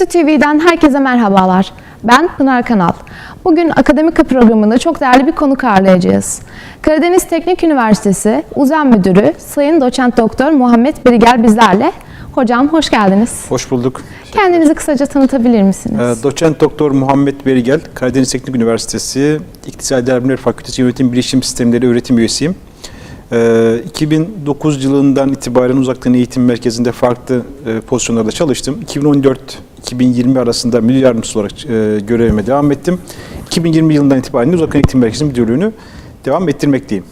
Katı TV'den herkese merhabalar. Ben Pınar Kanal. Bugün Akademika programında çok değerli bir konuk ağırlayacağız. Karadeniz Teknik Üniversitesi Uzay Müdürü Sayın Doçent Doktor Muhammed Birigel bizlerle. Hocam hoş geldiniz. Hoş bulduk. Kendinizi kısaca tanıtabilir misiniz? Ee, Doçent Doktor Muhammed Berigel, Karadeniz Teknik Üniversitesi İktisadi Bilimler Fakültesi Yönetim Bilişim Sistemleri öğretim üyesiyim. Ee, 2009 yılından itibaren uzaktan eğitim merkezinde farklı e, pozisyonlarda çalıştım. 2014-2020 arasında müdür yardımcısı olarak e, görevime devam ettim. 2020 yılından itibaren uzaktan eğitim merkezinin müdürlüğünü devam ettirmekteyim.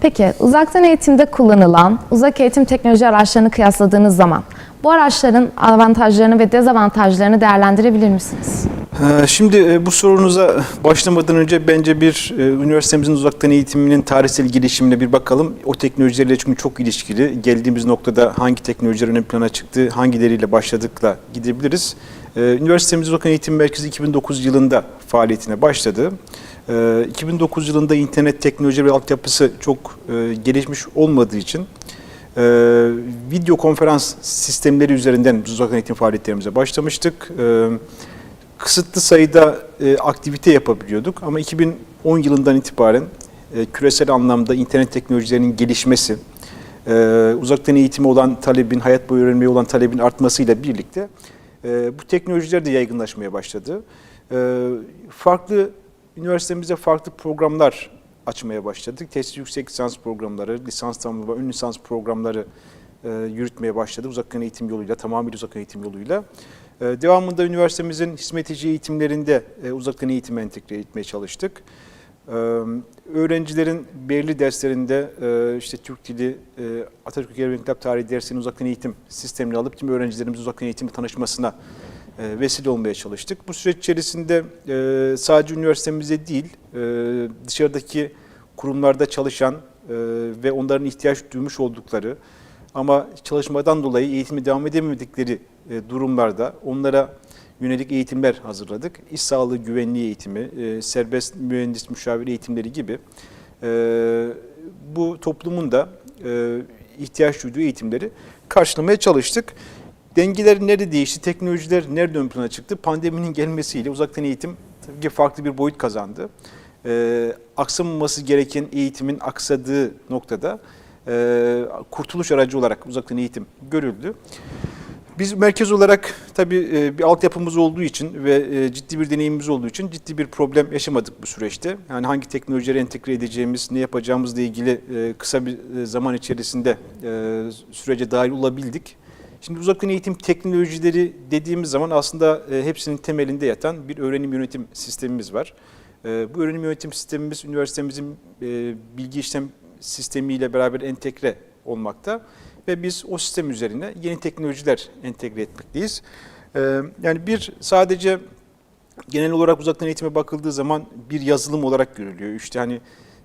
Peki uzaktan eğitimde kullanılan uzak eğitim teknoloji araçlarını kıyasladığınız zaman bu araçların avantajlarını ve dezavantajlarını değerlendirebilir misiniz? Ee, Şimdi e, bu sorunuza başlamadan önce bence bir e, üniversitemizin uzaktan eğitiminin tarihsel gelişimine bir bakalım. O teknolojilerle çünkü çok ilişkili. Geldiğimiz noktada hangi teknolojiler ön plana çıktı, hangileriyle başladıkla gidebiliriz. Ee, Üniversitemiz Uzaktan Eğitim Merkezi 2009 yılında faaliyetine başladı. Ee, 2009 yılında internet teknoloji ve altyapısı çok e, gelişmiş olmadığı için e, video konferans sistemleri üzerinden uzaktan eğitim faaliyetlerimize başlamıştık. E, kısıtlı sayıda e, aktivite yapabiliyorduk ama 2010 yılından itibaren e, küresel anlamda internet teknolojilerinin gelişmesi, e, uzaktan eğitime olan talebin, hayat boyu öğrenmeye olan talebin artmasıyla birlikte e, bu teknolojiler de yaygınlaşmaya başladı. E, farklı üniversitemizde farklı programlar açmaya başladık. Test yüksek lisans programları, lisans tamamlama, ön lisans programları e, yürütmeye başladık uzaktan eğitim yoluyla, tamamıyla uzaktan eğitim yoluyla. E, devamında üniversitemizin hizmetici eğitimlerinde e, uzaktan eğitime entegre etmeye çalıştık. E, öğrencilerin belirli derslerinde e, işte Türk Dili, e, Atatürk Egemen Kitap Tarihi dersini uzaktan eğitim sistemine alıp tüm öğrencilerimiz uzaktan eğitimle tanışmasına vesile olmaya çalıştık. Bu süreç içerisinde sadece üniversitemizde değil, dışarıdaki kurumlarda çalışan ve onların ihtiyaç duymuş oldukları ama çalışmadan dolayı eğitimi devam edemedikleri durumlarda onlara yönelik eğitimler hazırladık. İş sağlığı güvenliği eğitimi, e, serbest mühendis müşavir eğitimleri gibi e, bu toplumun da e, ihtiyaç duyduğu eğitimleri karşılamaya çalıştık. Dengeler nerede değişti, teknolojiler nerede ön plana çıktı? Pandeminin gelmesiyle uzaktan eğitim tabii ki farklı bir boyut kazandı. Ee, aksamaması gereken eğitimin aksadığı noktada e, kurtuluş aracı olarak uzaktan eğitim görüldü. Biz merkez olarak tabii e, bir altyapımız olduğu için ve e, ciddi bir deneyimimiz olduğu için ciddi bir problem yaşamadık bu süreçte. Yani hangi teknolojileri entegre edeceğimiz, ne yapacağımızla ilgili e, kısa bir zaman içerisinde sürece dahil olabildik. Şimdi uzaktan eğitim teknolojileri dediğimiz zaman aslında hepsinin temelinde yatan bir öğrenim yönetim sistemimiz var. Bu öğrenim yönetim sistemimiz üniversitemizin bilgi işlem sistemiyle beraber entegre olmakta ve biz o sistem üzerine yeni teknolojiler entegre etmekteyiz. E, yani bir sadece genel olarak uzaktan eğitime bakıldığı zaman bir yazılım olarak görülüyor. İşte hani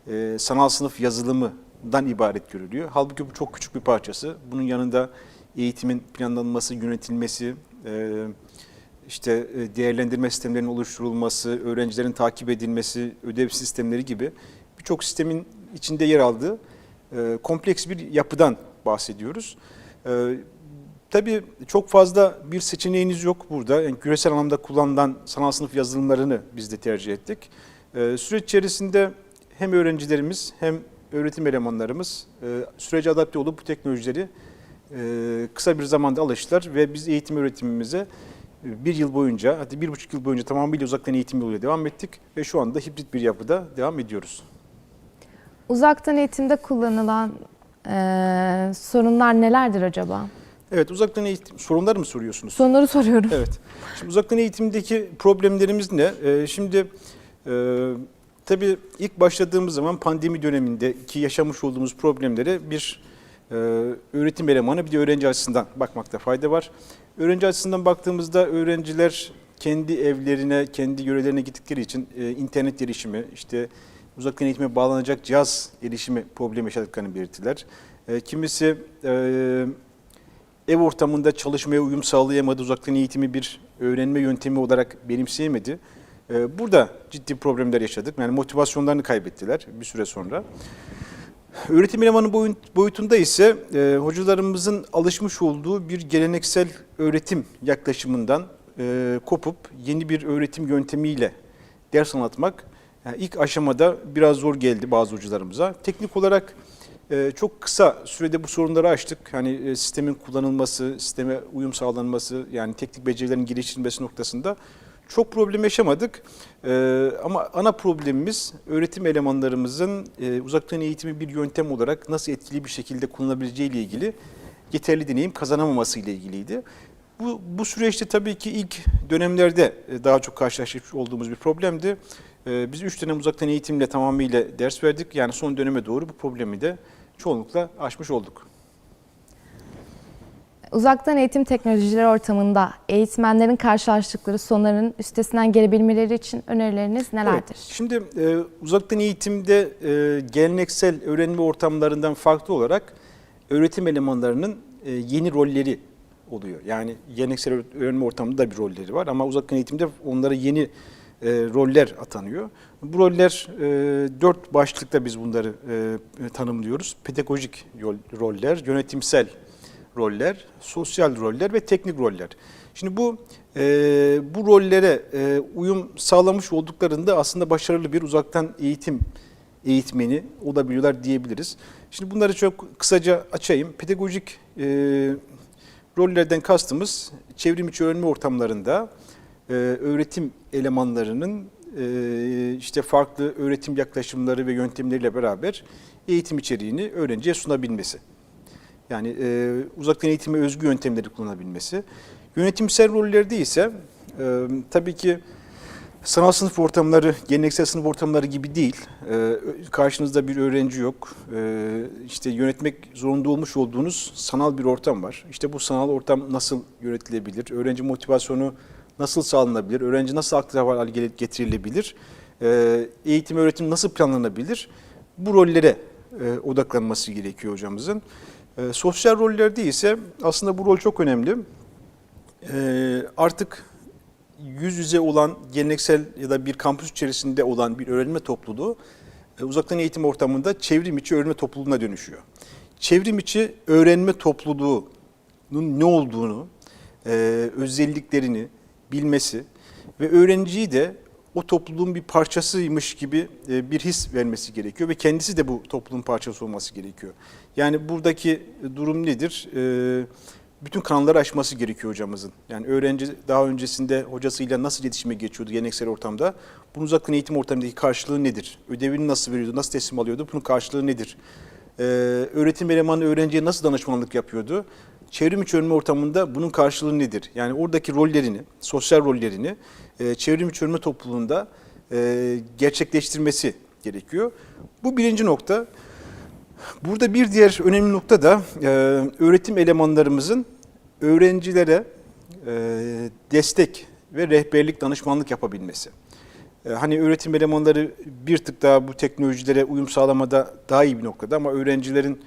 e, sanal sınıf yazılımından ibaret görülüyor. Halbuki bu çok küçük bir parçası. Bunun yanında eğitimin planlanması, yönetilmesi, e, işte e, değerlendirme sistemlerinin oluşturulması, öğrencilerin takip edilmesi, ödev sistemleri gibi birçok sistemin içinde yer aldığı kompleks bir yapıdan bahsediyoruz. E, Tabii çok fazla bir seçeneğiniz yok burada. Yani küresel anlamda kullanılan sanal sınıf yazılımlarını biz de tercih ettik. Ee, süreç içerisinde hem öğrencilerimiz hem öğretim elemanlarımız e, sürece adapte olup bu teknolojileri e, kısa bir zamanda alıştılar ve biz eğitim öğretimimize e, bir yıl boyunca, hatta bir buçuk yıl boyunca tamamıyla uzaktan eğitim yoluyla devam ettik ve şu anda hibrit bir yapıda devam ediyoruz. Uzaktan eğitimde kullanılan eee, sorunlar nelerdir acaba? Evet, uzaktan eğitim sorunlar mı soruyorsunuz? Sorunları soruyorum. Evet. Şimdi uzaktan eğitimdeki problemlerimiz ne? Ee, şimdi e, tabii ilk başladığımız zaman pandemi dönemindeki yaşamış olduğumuz problemlere bir e, öğretim elemanı bir de öğrenci açısından bakmakta fayda var. Öğrenci açısından baktığımızda öğrenciler kendi evlerine, kendi yörelerine gittikleri için e, internet erişimi, işte uzaktan eğitime bağlanacak cihaz erişimi problemi yaşadıklarını belirttiler. E, kimisi e, ev ortamında çalışmaya uyum sağlayamadı, uzaktan eğitimi bir öğrenme yöntemi olarak benimseyemedi. Ee, Burada ciddi problemler yaşadık. Yani motivasyonlarını kaybettiler bir süre sonra. Öğretim elemanı boyutunda ise e, hocalarımızın alışmış olduğu bir geleneksel öğretim yaklaşımından e, kopup yeni bir öğretim yöntemiyle ders anlatmak yani ilk aşamada biraz zor geldi bazı hocalarımıza. Teknik olarak e, çok kısa sürede bu sorunları aştık. Hani e, sistemin kullanılması, sisteme uyum sağlanması, yani teknik becerilerin geliştirilmesi noktasında çok problem yaşamadık. Ee, ama ana problemimiz öğretim elemanlarımızın e, uzaktan eğitimi bir yöntem olarak nasıl etkili bir şekilde kullanabileceği ile ilgili yeterli deneyim kazanamaması ile ilgiliydi. Bu, bu süreçte tabii ki ilk dönemlerde e, daha çok karşılaşmış olduğumuz bir problemdi. Ee, biz 3 dönem uzaktan eğitimle tamamıyla ders verdik. Yani son döneme doğru bu problemi de çoğunlukla aşmış olduk. Uzaktan eğitim teknolojileri ortamında eğitmenlerin karşılaştıkları sorunların üstesinden gelebilmeleri için önerileriniz nelerdir? Evet, şimdi e, uzaktan eğitimde e, geleneksel öğrenme ortamlarından farklı olarak öğretim elemanlarının e, yeni rolleri oluyor. Yani geleneksel öğrenme ortamında da bir rolleri var ama uzaktan eğitimde onlara yeni e, roller atanıyor. Bu roller e, dört başlıkta biz bunları e, tanımlıyoruz. Pedagojik roller, yönetimsel roller, sosyal roller ve teknik roller. Şimdi bu e, bu rollere e, uyum sağlamış olduklarında aslında başarılı bir uzaktan eğitim eğitmeni olabiliyorlar diyebiliriz. Şimdi bunları çok kısaca açayım. Pedagojik e, rollerden kastımız çevrim içi öğrenme ortamlarında e, öğretim elemanlarının e, işte farklı öğretim yaklaşımları ve yöntemleriyle beraber eğitim içeriğini öğrenciye sunabilmesi. Yani e, uzaktan eğitime özgü yöntemleri kullanabilmesi. Yönetimsel rollerde ise e, tabii ki sanal sınıf ortamları, geleneksel sınıf ortamları gibi değil. E, karşınızda bir öğrenci yok. E, işte yönetmek zorunda olmuş olduğunuz sanal bir ortam var. İşte bu sanal ortam nasıl yönetilebilir? Öğrenci motivasyonu nasıl sağlanabilir? Öğrenci nasıl aktif hale getirilebilir? E, eğitim, öğretim nasıl planlanabilir? Bu rollere e, odaklanması gerekiyor hocamızın. E, sosyal rollerde ise aslında bu rol çok önemli. Artık yüz yüze olan geleneksel ya da bir kampüs içerisinde olan bir öğrenme topluluğu uzaktan eğitim ortamında çevrim içi öğrenme topluluğuna dönüşüyor. Çevrim içi öğrenme topluluğunun ne olduğunu, özelliklerini bilmesi ve öğrenciyi de o topluluğun bir parçasıymış gibi e, bir his vermesi gerekiyor ve kendisi de bu topluluğun parçası olması gerekiyor. Yani buradaki durum nedir? E, bütün kanalları aşması gerekiyor hocamızın. Yani öğrenci daha öncesinde hocasıyla nasıl iletişime geçiyordu geleneksel ortamda? Bunun uzaktan eğitim ortamındaki karşılığı nedir? Ödevini nasıl veriyordu? Nasıl teslim alıyordu? Bunun karşılığı nedir? Ee, öğretim elemanı öğrenciye nasıl danışmanlık yapıyordu? Çevrim içi öğrenme ortamında bunun karşılığı nedir? Yani oradaki rollerini, sosyal rollerini e, çevrim içi öğrenme topluluğunda e, gerçekleştirmesi gerekiyor. Bu birinci nokta. Burada bir diğer önemli nokta da e, öğretim elemanlarımızın öğrencilere e, destek ve rehberlik, danışmanlık yapabilmesi. E, hani öğretim elemanları bir tık daha bu teknolojilere uyum sağlamada daha iyi bir noktada ama öğrencilerin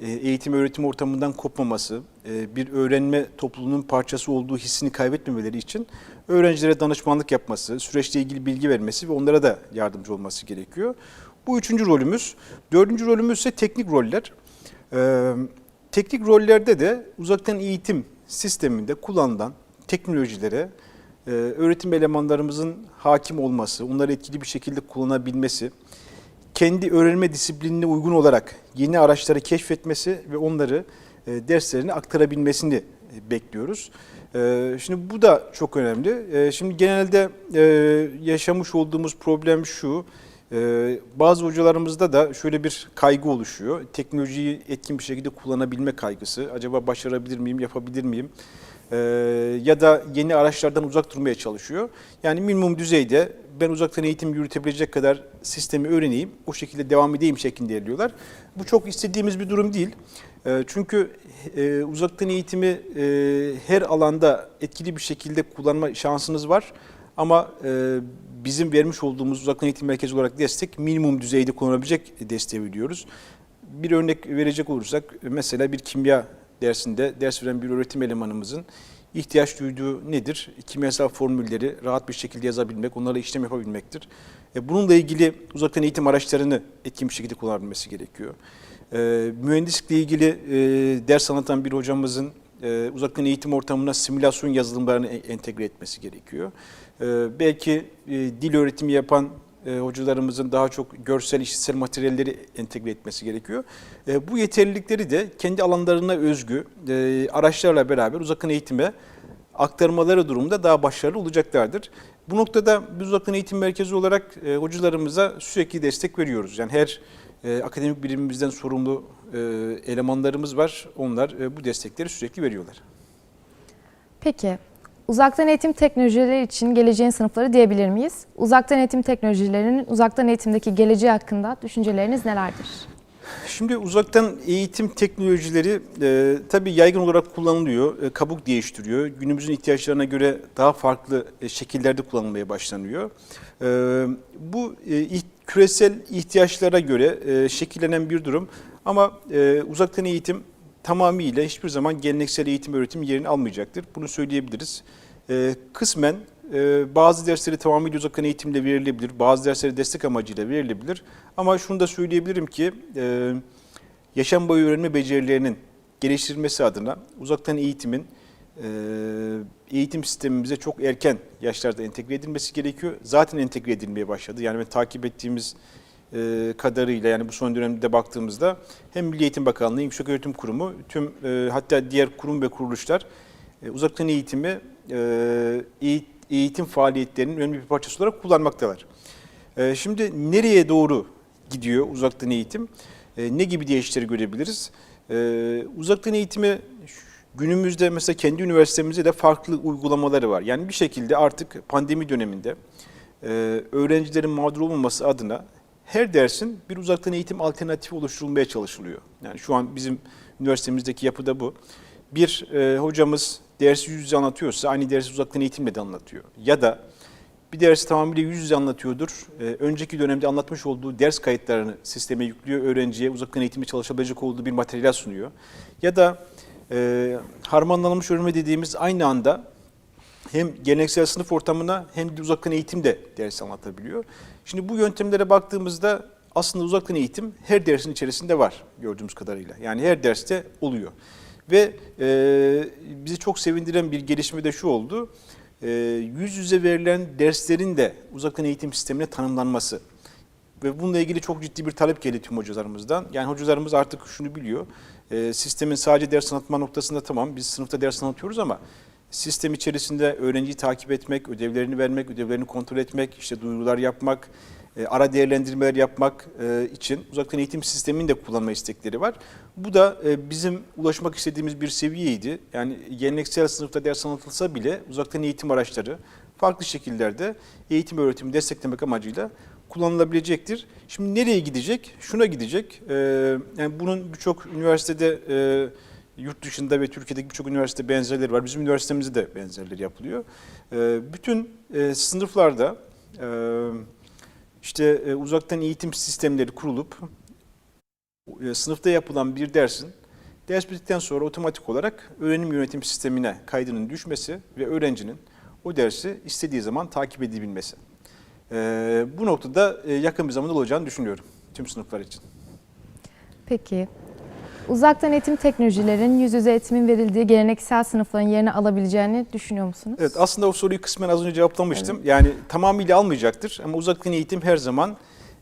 e, eğitim öğretim ortamından kopmaması, bir öğrenme topluluğunun parçası olduğu hissini kaybetmemeleri için öğrencilere danışmanlık yapması, süreçle ilgili bilgi vermesi ve onlara da yardımcı olması gerekiyor. Bu üçüncü rolümüz. Dördüncü rolümüz ise teknik roller. Ee, teknik rollerde de uzaktan eğitim sisteminde kullanılan teknolojilere e, öğretim elemanlarımızın hakim olması, onları etkili bir şekilde kullanabilmesi, kendi öğrenme disiplinine uygun olarak yeni araçları keşfetmesi ve onları e, derslerine aktarabilmesini e, bekliyoruz. E, şimdi bu da çok önemli. Şimdi genelde yaşamış olduğumuz problem şu. Bazı hocalarımızda da şöyle bir kaygı oluşuyor. Teknolojiyi etkin bir şekilde kullanabilme kaygısı. Acaba başarabilir miyim, yapabilir miyim? Ya da yeni araçlardan uzak durmaya çalışıyor. Yani minimum düzeyde ben uzaktan eğitim yürütebilecek kadar sistemi öğreneyim, o şekilde devam edeyim şeklinde ilerliyorlar. Bu çok istediğimiz bir durum değil. Ee, çünkü e, uzaktan eğitimi e, her alanda etkili bir şekilde kullanma şansınız var. Ama e, bizim vermiş olduğumuz uzaktan eğitim merkezi olarak destek minimum düzeyde kullanabilecek desteği veriyoruz. Bir örnek verecek olursak mesela bir kimya dersinde ders veren bir öğretim elemanımızın ihtiyaç duyduğu nedir? Kimyasal formülleri rahat bir şekilde yazabilmek, onlarla işlem yapabilmektir. E, bununla ilgili uzaktan eğitim araçlarını etkin bir şekilde kullanabilmesi gerekiyor. E, mühendislikle ilgili e, ders anlatan bir hocamızın e, uzaktan eğitim ortamına simülasyon yazılımlarını entegre etmesi gerekiyor. Belki dil öğretimi yapan e, hocalarımızın daha çok görsel, işitsel materyalleri entegre etmesi gerekiyor. E, bu yeterlilikleri de kendi alanlarına özgü e, araçlarla beraber uzaktan eğitime aktarmaları durumunda daha başarılı olacaklardır. Bu noktada biz uzaktan eğitim merkezi olarak e, hocalarımıza sürekli destek veriyoruz. Yani her e, akademik birimimizden sorumlu e, elemanlarımız var. Onlar e, bu destekleri sürekli veriyorlar. Peki, uzaktan eğitim teknolojileri için geleceğin sınıfları diyebilir miyiz? Uzaktan eğitim teknolojilerinin uzaktan eğitimdeki geleceği hakkında düşünceleriniz nelerdir? Şimdi uzaktan eğitim teknolojileri e, tabii yaygın olarak kullanılıyor, e, kabuk değiştiriyor. Günümüzün ihtiyaçlarına göre daha farklı e, şekillerde kullanılmaya başlanıyor. E, bu e, küresel ihtiyaçlara göre e, şekillenen bir durum ama e, uzaktan eğitim tamamıyla hiçbir zaman geleneksel eğitim öğretim yerini almayacaktır. Bunu söyleyebiliriz. E, kısmen ee, bazı dersleri tamamıyla uzaktan eğitimle verilebilir, bazı dersleri destek amacıyla verilebilir. Ama şunu da söyleyebilirim ki e, yaşam boyu öğrenme becerilerinin geliştirilmesi adına uzaktan eğitimin e, eğitim sistemimize çok erken yaşlarda entegre edilmesi gerekiyor. Zaten entegre edilmeye başladı. Yani takip ettiğimiz e, kadarıyla yani bu son dönemde baktığımızda hem Milli Eğitim Bakanlığı, Yüksek Öğretim Kurumu, tüm hatta diğer kurum ve kuruluşlar uzaktan eğitimi e, eğit- eğitim faaliyetlerinin önemli bir parçası olarak kullanmaktalar. E, Şimdi nereye doğru gidiyor uzaktan eğitim? E, Ne gibi değişiklikleri görebiliriz? E, Uzaktan eğitimi günümüzde mesela kendi üniversitemizde de farklı uygulamaları var. Yani bir şekilde artık pandemi döneminde e, öğrencilerin mağdur olmaması adına her dersin bir uzaktan eğitim alternatifi oluşturulmaya çalışılıyor. Yani şu an bizim üniversitemizdeki yapıda bu. Bir e, hocamız dersi yüz yüze anlatıyorsa aynı dersi uzaktan eğitimle de anlatıyor. Ya da bir dersi tamamıyla yüz yüze anlatıyordur. E, önceki dönemde anlatmış olduğu ders kayıtlarını sisteme yüklüyor. Öğrenciye uzaktan eğitimde çalışabilecek olduğu bir materyal sunuyor. Ya da e, harmanlanmış öğrenme dediğimiz aynı anda hem geleneksel sınıf ortamına hem de uzaktan eğitim de ders anlatabiliyor. Şimdi bu yöntemlere baktığımızda aslında uzaktan eğitim her dersin içerisinde var gördüğümüz kadarıyla. Yani her derste oluyor. Ve e, bizi çok sevindiren bir gelişme de şu oldu. E, yüz yüze verilen derslerin de uzaktan eğitim sistemine tanımlanması. Ve bununla ilgili çok ciddi bir talep geldi tüm hocalarımızdan. Yani hocalarımız artık şunu biliyor. E, sistemin sadece ders anlatma noktasında tamam biz sınıfta ders anlatıyoruz ama sistem içerisinde öğrenciyi takip etmek, ödevlerini vermek, ödevlerini kontrol etmek, işte duyurular yapmak, ara değerlendirmeler yapmak e, için uzaktan eğitim sistemini de kullanma istekleri var. Bu da e, bizim ulaşmak istediğimiz bir seviyeydi. Yani geleneksel sınıfta ders anlatılsa bile uzaktan eğitim araçları farklı şekillerde eğitim öğretimi desteklemek amacıyla kullanılabilecektir. Şimdi nereye gidecek? Şuna gidecek. E, yani bunun birçok üniversitede e, yurt dışında ve Türkiye'deki birçok üniversite benzerleri var. Bizim üniversitemizde de benzerleri yapılıyor. E, bütün e, sınıflarda e, işte e, uzaktan eğitim sistemleri kurulup e, sınıfta yapılan bir dersin ders bittikten sonra otomatik olarak öğrenim yönetim sistemine kaydının düşmesi ve öğrencinin o dersi istediği zaman takip edebilmesi. E, bu noktada yakın bir zamanda olacağını düşünüyorum tüm sınıflar için. Peki, uzaktan eğitim teknolojilerin yüz yüze eğitimin verildiği geleneksel sınıfların yerini alabileceğini düşünüyor musunuz? Evet aslında o soruyu kısmen az önce cevaplamıştım. Yani tamamıyla almayacaktır ama uzaktan eğitim her zaman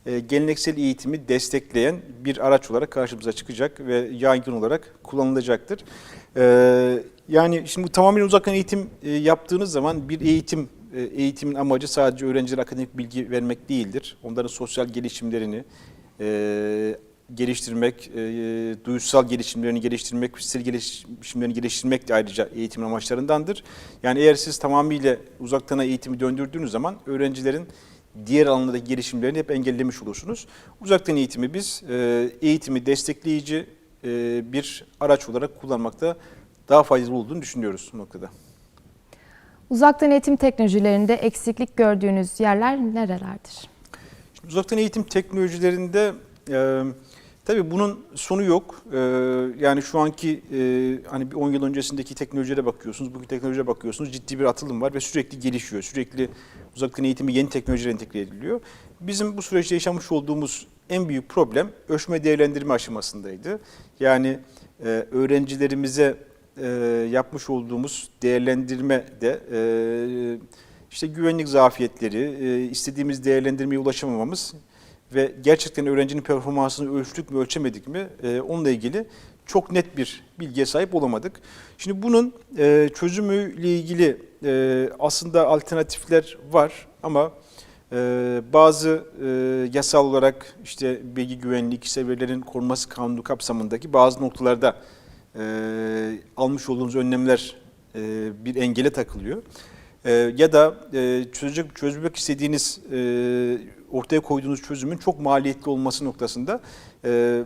e, geleneksel eğitimi destekleyen bir araç olarak karşımıza çıkacak ve yaygın olarak kullanılacaktır. E, yani şimdi bu tamamen uzaktan eğitim e, yaptığınız zaman bir eğitim e, eğitimin amacı sadece öğrencilere akademik bilgi vermek değildir. Onların sosyal gelişimlerini e, geliştirmek, e, duysal gelişimlerini geliştirmek, fiziksel gelişimlerini geliştirmek de ayrıca eğitimin amaçlarındandır. Yani eğer siz tamamıyla uzaktan eğitimi döndürdüğünüz zaman öğrencilerin diğer alanlardaki gelişimlerini hep engellemiş olursunuz. Uzaktan eğitimi biz e, eğitimi destekleyici e, bir araç olarak kullanmakta daha faydalı olduğunu düşünüyoruz bu noktada. Uzaktan eğitim teknolojilerinde eksiklik gördüğünüz yerler nerelerdir? Uzaktan eğitim teknolojilerinde e, Tabii bunun sonu yok. Ee, yani şu anki e, hani bir 10 yıl öncesindeki teknolojilere bakıyorsunuz, bugün teknolojiye bakıyorsunuz. Ciddi bir atılım var ve sürekli gelişiyor. Sürekli uzaktan eğitimi yeni teknolojiler entegre ediliyor. Bizim bu süreçte yaşamış olduğumuz en büyük problem ölçme değerlendirme aşamasındaydı. Yani e, öğrencilerimize e, yapmış olduğumuz değerlendirme de e, işte güvenlik zafiyetleri, e, istediğimiz değerlendirmeye ulaşamamamız ve gerçekten öğrencinin performansını ölçtük mü ölçemedik mi e, onunla ilgili çok net bir bilgiye sahip olamadık. Şimdi bunun e, çözümüyle ilgili e, aslında alternatifler var ama e, bazı e, yasal olarak işte bilgi güvenlik, kişisel verilerin korunması kanunu kapsamındaki bazı noktalarda e, almış olduğumuz önlemler e, bir engele takılıyor. E, ya da e, çözecek çözmek istediğiniz e, ortaya koyduğunuz çözümün çok maliyetli olması noktasında e,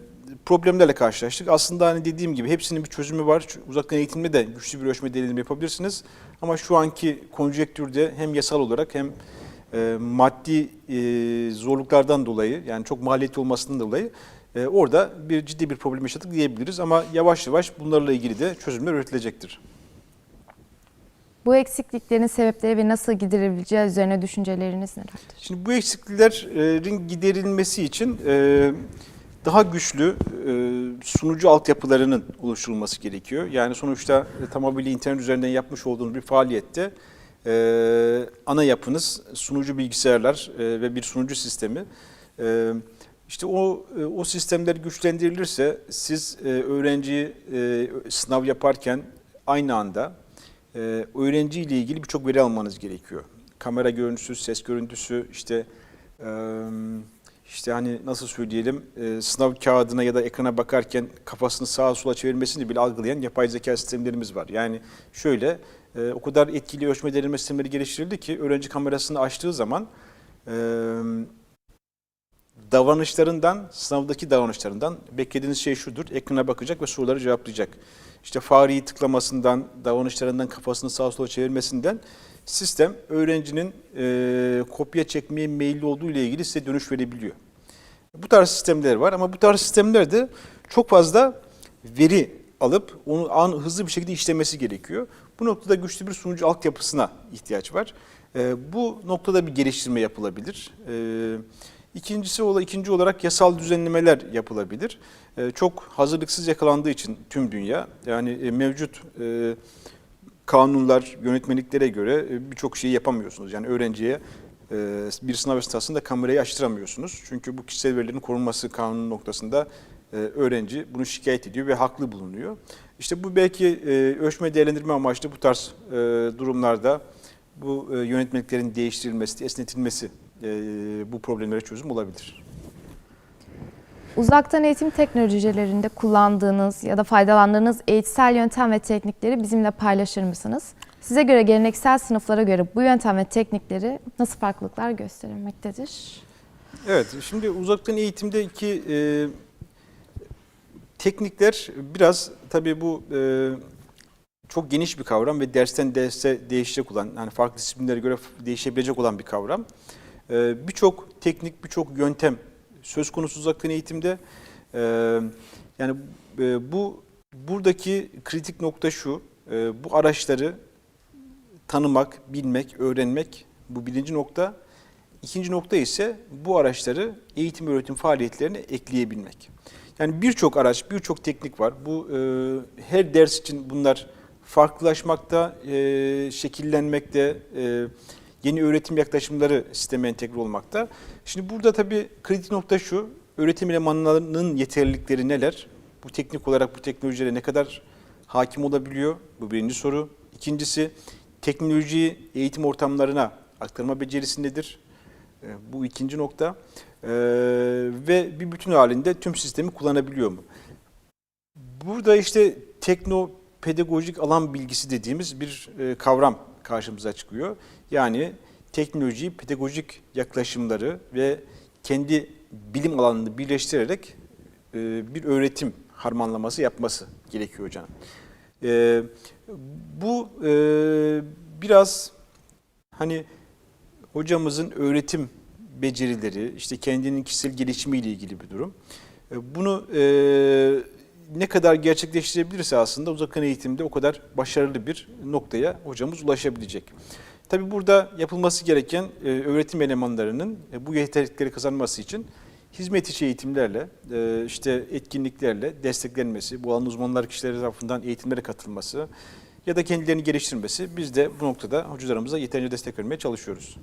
problemlerle karşılaştık. Aslında hani dediğim gibi hepsinin bir çözümü var. Uzaktan eğitimde de güçlü bir ölçme delilimi yapabilirsiniz. Ama şu anki konjektürde hem yasal olarak hem maddi zorluklardan dolayı yani çok maliyetli olmasından dolayı orada bir ciddi bir problem yaşadık diyebiliriz. Ama yavaş yavaş bunlarla ilgili de çözümler üretilecektir. Bu eksikliklerin sebepleri ve nasıl giderilebileceği üzerine düşünceleriniz nelerdir? Şimdi bu eksikliklerin giderilmesi için e, daha güçlü e, sunucu altyapılarının oluşturulması gerekiyor. Yani sonuçta e, tamamıyla internet üzerinden yapmış olduğunuz bir faaliyette ana yapınız sunucu bilgisayarlar ve bir sunucu sistemi. İşte o o sistemler güçlendirilirse siz öğrenciyi e, sınav yaparken aynı anda e, öğrenci ile ilgili birçok veri almanız gerekiyor. Kamera görüntüsü, ses görüntüsü, işte e, işte hani nasıl söyleyelim e, sınav kağıdına ya da ekrana bakarken kafasını sağa sola çevirmesini bile algılayan yapay zeka sistemlerimiz var. Yani şöyle e, o kadar etkili ölçme denilme sistemleri geliştirildi ki öğrenci kamerasını açtığı zaman e, davranışlarından, sınavdaki davranışlarından beklediğiniz şey şudur. Ekrana bakacak ve soruları cevaplayacak. İşte fareyi tıklamasından, davranışlarından, kafasını sağa sola çevirmesinden sistem öğrencinin e, kopya çekmeye meyilli olduğu ile ilgili size dönüş verebiliyor. Bu tarz sistemler var ama bu tarz sistemlerde çok fazla veri alıp onu an hızlı bir şekilde işlemesi gerekiyor. Bu noktada güçlü bir sunucu altyapısına ihtiyaç var. E, bu noktada bir geliştirme yapılabilir. E, İkincisi ola ikinci olarak yasal düzenlemeler yapılabilir. E, çok hazırlıksız yakalandığı için tüm dünya yani e, mevcut e, kanunlar, yönetmeliklere göre e, birçok şeyi yapamıyorsunuz. Yani öğrenciye bir sınav esnasında kamerayı açtıramıyorsunuz. Çünkü bu kişisel verilerin korunması kanunu noktasında öğrenci bunu şikayet ediyor ve haklı bulunuyor. İşte bu belki ölçme değerlendirme amaçlı bu tarz durumlarda bu yönetmeliklerin değiştirilmesi, esnetilmesi e, bu problemlere çözüm olabilir. Uzaktan eğitim teknolojilerinde kullandığınız ya da faydalandığınız eğitsel yöntem ve teknikleri bizimle paylaşır mısınız? Size göre geleneksel sınıflara göre bu yöntem ve teknikleri nasıl farklılıklar gösterilmektedir? Evet, şimdi uzaktan eğitimdeki e, teknikler biraz tabii bu e, çok geniş bir kavram ve dersten derse değişecek olan, yani farklı disiplinlere göre değişebilecek olan bir kavram. E, birçok teknik, birçok yöntem söz konusu uzaktan eğitimde. E, yani e, bu buradaki kritik nokta şu, e, bu araçları tanımak, bilmek, öğrenmek bu birinci nokta. İkinci nokta ise bu araçları eğitim öğretim faaliyetlerine ekleyebilmek. Yani birçok araç, birçok teknik var. Bu e, her ders için bunlar farklılaşmakta, e, şekillenmekte, e, yeni öğretim yaklaşımları sisteme entegre olmakta. Şimdi burada tabii kritik nokta şu, öğretim elemanlarının yeterlilikleri neler? Bu teknik olarak bu teknolojilere ne kadar hakim olabiliyor? Bu birinci soru. İkincisi, teknolojiyi eğitim ortamlarına aktarma becerisi nedir? E, Bu ikinci nokta. E, ve bir bütün halinde tüm sistemi kullanabiliyor mu? Burada işte teknopedagojik alan bilgisi dediğimiz bir e, kavram karşımıza çıkıyor. Yani teknolojiyi, pedagojik yaklaşımları ve kendi bilim alanını birleştirerek e, bir öğretim harmanlaması yapması gerekiyor hocam. E, bu e, biraz hani hocamızın öğretim becerileri, işte kendinin kişisel gelişimiyle ilgili bir durum. E, Bunu e, ne kadar gerçekleştirebilirse aslında uzaktan eğitimde o kadar başarılı bir noktaya hocamız ulaşabilecek. Tabii burada yapılması gereken e, öğretim elemanlarının e, bu yetenekleri kazanması için hizmet içi eğitimlerle, e, işte etkinliklerle desteklenmesi, bu alan uzmanlar kişileri tarafından eğitimlere katılması ya da kendilerini geliştirmesi biz de bu noktada hocalarımıza yeterince destek vermeye çalışıyoruz.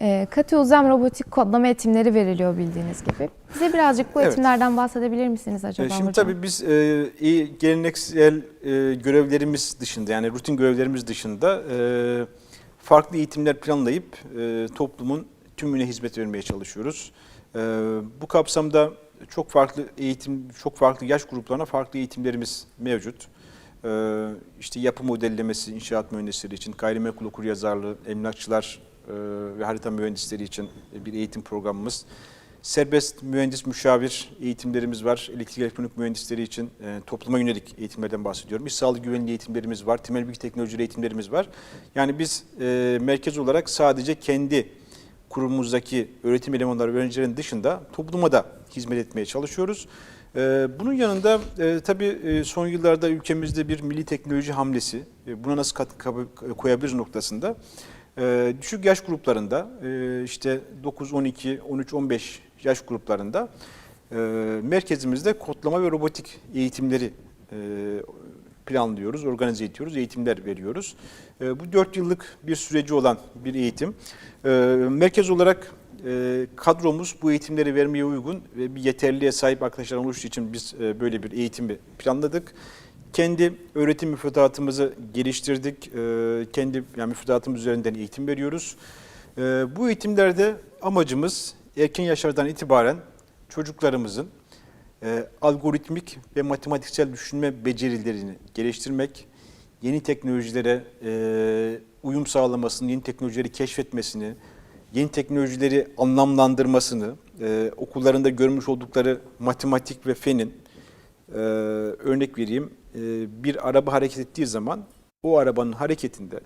E, Katı Uzam robotik kodlama eğitimleri veriliyor bildiğiniz gibi. Bize birazcık bu eğitimlerden bahsedebilir misiniz acaba E, Şimdi hocam? tabii biz e, iyi geleneksel e, görevlerimiz dışında yani rutin görevlerimiz dışında e, farklı eğitimler planlayıp e, toplumun tümüne hizmet vermeye çalışıyoruz. E, bu kapsamda çok farklı eğitim, çok farklı yaş gruplarına farklı eğitimlerimiz mevcut. E, işte yapı modellemesi, inşaat mühendisleri için, gayrimenkul okuryazarlığı, emlakçılar e, ve harita mühendisleri için bir eğitim programımız. Serbest mühendis müşavir eğitimlerimiz var. Elektrik elektronik mühendisleri için e, topluma yönelik eğitimlerden bahsediyorum. İş sağlığı güvenliği eğitimlerimiz var. Temel bilgi teknolojileri eğitimlerimiz var. Yani biz e, merkez olarak sadece kendi kurumumuzdaki öğretim elemanları öğrencilerin dışında topluma da hizmet etmeye çalışıyoruz. E, bunun yanında e, tabii e, son yıllarda ülkemizde bir milli teknoloji hamlesi, e, buna nasıl katkı koyabiliriz noktasında ee, düşük yaş gruplarında işte 9, 12, 13, 15 yaş gruplarında merkezimizde kodlama ve robotik eğitimleri planlıyoruz, organize ediyoruz, eğitimler veriyoruz. Bu 4 yıllık bir süreci olan bir eğitim. Merkez olarak e, kadromuz bu eğitimleri vermeye uygun ve bir yeterliğe sahip arkadaşlar oluştuğu için biz e, böyle bir eğitimi planladık. Kendi öğretim müfredatımızı geliştirdik. Ee, Kendi yani müfredatımız üzerinden eğitim veriyoruz. Ee, Bu eğitimlerde amacımız erken yaşlardan itibaren çocuklarımızın e, algoritmik ve matematiksel düşünme becerilerini geliştirmek, yeni teknolojilere e, uyum sağlamasını, yeni teknolojileri keşfetmesini, yeni teknolojileri anlamlandırmasını, e, okullarında görmüş oldukları matematik ve fenin ee, örnek vereyim. Ee, bir araba hareket ettiği zaman o arabanın hareketinde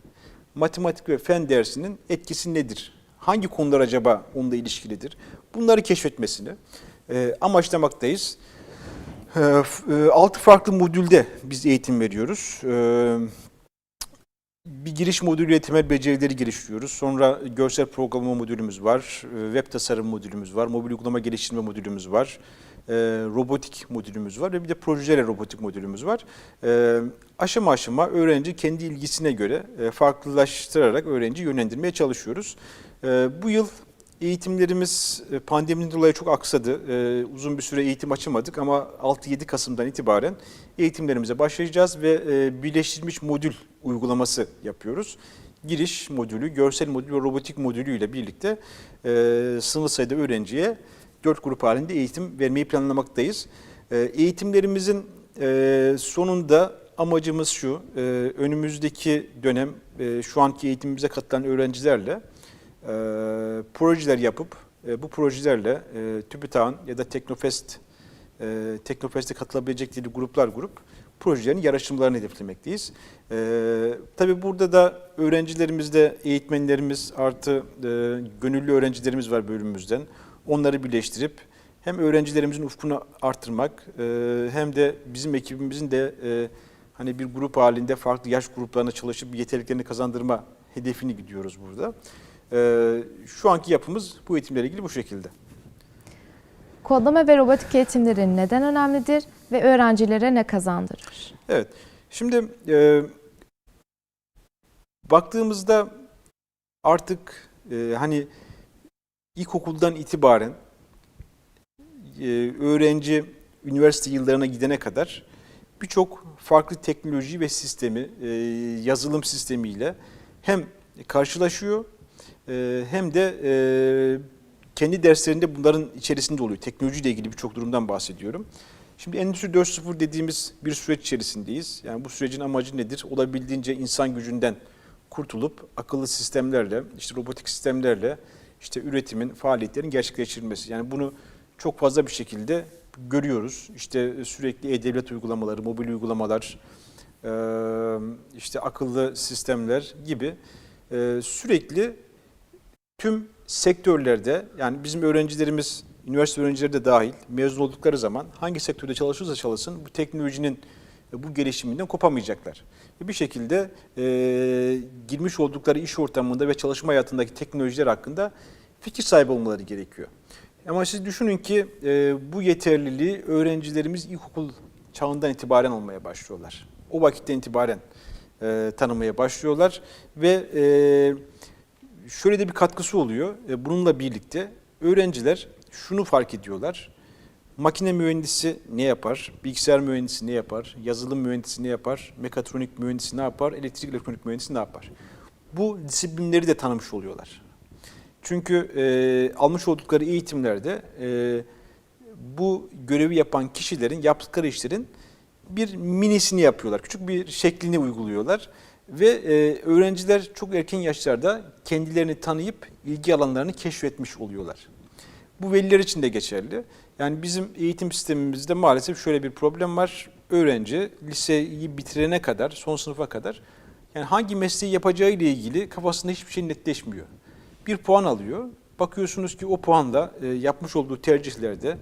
matematik ve fen dersinin etkisi nedir? Hangi konular acaba onunla ilişkilidir? Bunları keşfetmesini e, amaçlamaktayız. Ee, f- e, Altı farklı modülde biz eğitim veriyoruz. Ee, bir giriş modülüyle temel becerileri geliştiriyoruz. Sonra görsel programlama modülümüz var, e, web tasarım modülümüz var, mobil uygulama geliştirme modülümüz var, e, robotik modülümüz var ve bir de projeler robotik modülümüz var. E, Aşama aşama öğrenci kendi ilgisine göre farklılaştırarak öğrenci yönlendirmeye çalışıyoruz. Bu yıl eğitimlerimiz e, pandeminin dolayı çok aksadı. E, Uzun bir süre eğitim açamadık ama 6-7 Kasım'dan itibaren eğitimlerimize başlayacağız ve e, birleştirilmiş modül uygulaması yapıyoruz. Giriş modülü, görsel modül ve robotik modülü ile birlikte e, sayıda öğrenciye 4 grup halinde eğitim vermeyi planlamaktayız. E, Eğitimlerimizin sonunda amacımız şu, önümüzdeki dönem e, şu anki eğitimimize katılan öğrencilerle e, projeler yapıp e, bu projelerle e, TÜBİTAK'ın ya da Teknofest e, Teknofest'e katılabilecekleri gruplar grup projelerin yarışmalarını hedeflemekteyiz. E, tabii burada da öğrencilerimizde eğitmenlerimiz artı e, gönüllü öğrencilerimiz var bölümümüzden. Onları birleştirip hem öğrencilerimizin ufkunu artırmak e, hem de bizim ekibimizin de e, hani bir grup halinde farklı yaş gruplarına çalışıp yeteneklerini kazandırma hedefini gidiyoruz burada. E, şu anki yapımız bu eğitimlerle ilgili bu şekilde. Kodlama ve robotik eğitimleri neden önemlidir ve öğrencilere ne kazandırır? Evet. Şimdi e, baktığımızda artık e, hani ilkokuldan itibaren e, öğrenci üniversite yıllarına gidene kadar birçok farklı teknoloji ve sistemi, e, yazılım sistemiyle hem karşılaşıyor e, hem de e, kendi derslerinde bunların içerisinde oluyor. Teknolojiyle ilgili birçok durumdan bahsediyorum. Şimdi Endüstri 4.0 dediğimiz bir süreç içerisindeyiz. Yani bu sürecin amacı nedir? Olabildiğince insan gücünden kurtulup akıllı sistemlerle, işte robotik sistemlerle işte üretimin, faaliyetlerin gerçekleştirilmesi. Yani bunu çok fazla bir şekilde görüyoruz. İşte sürekli e-devlet uygulamaları, mobil uygulamalar, eee, işte akıllı sistemler gibi eee, sürekli tüm sektörlerde yani bizim öğrencilerimiz üniversite öğrencileri de dahil mezun oldukları zaman hangi sektörde çalışırsa çalışsın bu teknolojinin e, bu gelişiminden kopamayacaklar. Bir şekilde e, girmiş oldukları iş ortamında ve çalışma hayatındaki teknolojiler hakkında fikir sahibi olmaları gerekiyor. Ama siz düşünün ki e, bu yeterliliği öğrencilerimiz ilkokul çağından itibaren almaya başlıyorlar. O vakitten itibaren e, tanımaya başlıyorlar ve e, şöyle de bir katkısı oluyor. E, bununla birlikte öğrenciler şunu fark ediyorlar. Makine mühendisi ne yapar? Bilgisayar mühendisi ne yapar? Yazılım mühendisi ne yapar? Mekatronik mühendisi ne yapar? Elektrik elektronik mühendisi ne yapar? Bu disiplinleri de tanımış oluyorlar. Çünkü e, almış oldukları eğitimlerde e, bu görevi yapan kişilerin yaptıkları işlerin bir minisini yapıyorlar. Küçük bir şeklini uyguluyorlar. Ve e, öğrenciler çok erken yaşlarda kendilerini tanıyıp ilgi alanlarını keşfetmiş oluyorlar. Bu veliler için de geçerli. Yani bizim eğitim sistemimizde maalesef şöyle bir problem var. Öğrenci liseyi bitirene kadar, son sınıfa kadar yani hangi mesleği yapacağı ile ilgili kafasında hiçbir şey netleşmiyor. Bir puan alıyor. Bakıyorsunuz ki o puanda e, yapmış olduğu tercihlerde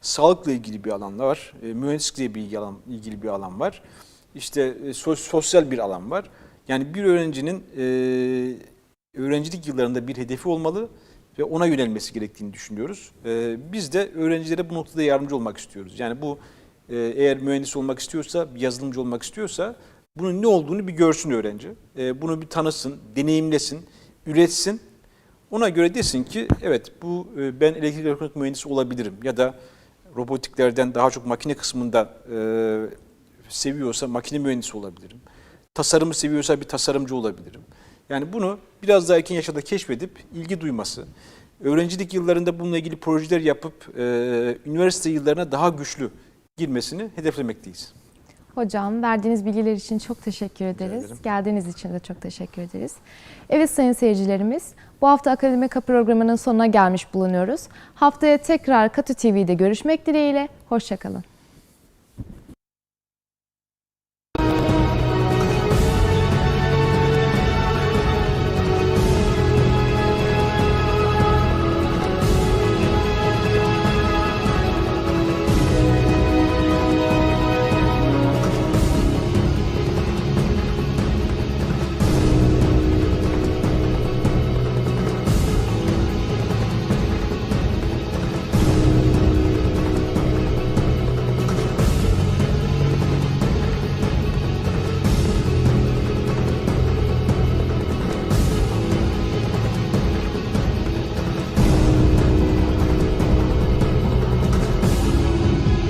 sağlıkla ilgili bir alan var, e, mühendislikle bir ilgili alan, ilgili bir alan var. İşte e, sos- sosyal bir alan var. Yani bir öğrencinin e, öğrencilik yıllarında bir hedefi olmalı ve ona yönelmesi gerektiğini düşünüyoruz. E, biz de öğrencilere bu noktada yardımcı olmak istiyoruz. Yani bu e, eğer mühendis olmak istiyorsa, yazılımcı olmak istiyorsa bunun ne olduğunu bir görsün öğrenci. E, bunu bir tanısın, deneyimlesin, üretsin. Ona göre desin ki evet bu e, ben elektrik elektronik mühendisi olabilirim ya da robotiklerden daha çok makine kısmında e, seviyorsa makine mühendisi olabilirim. Tasarımı seviyorsa bir tasarımcı olabilirim. Yani bunu biraz daha erken yaşta keşfedip ilgi duyması, öğrencilik yıllarında bununla ilgili projeler yapıp e, üniversite yıllarına daha güçlü girmesini hedeflemekteyiz. Hocam verdiğiniz bilgiler için çok teşekkür ederiz. Geldiğiniz için de çok teşekkür ederiz. Evet sayın seyircilerimiz, bu hafta Akademika programının sonuna gelmiş bulunuyoruz. Haftaya tekrar Katı TV'de görüşmek dileğiyle, hoşçakalın.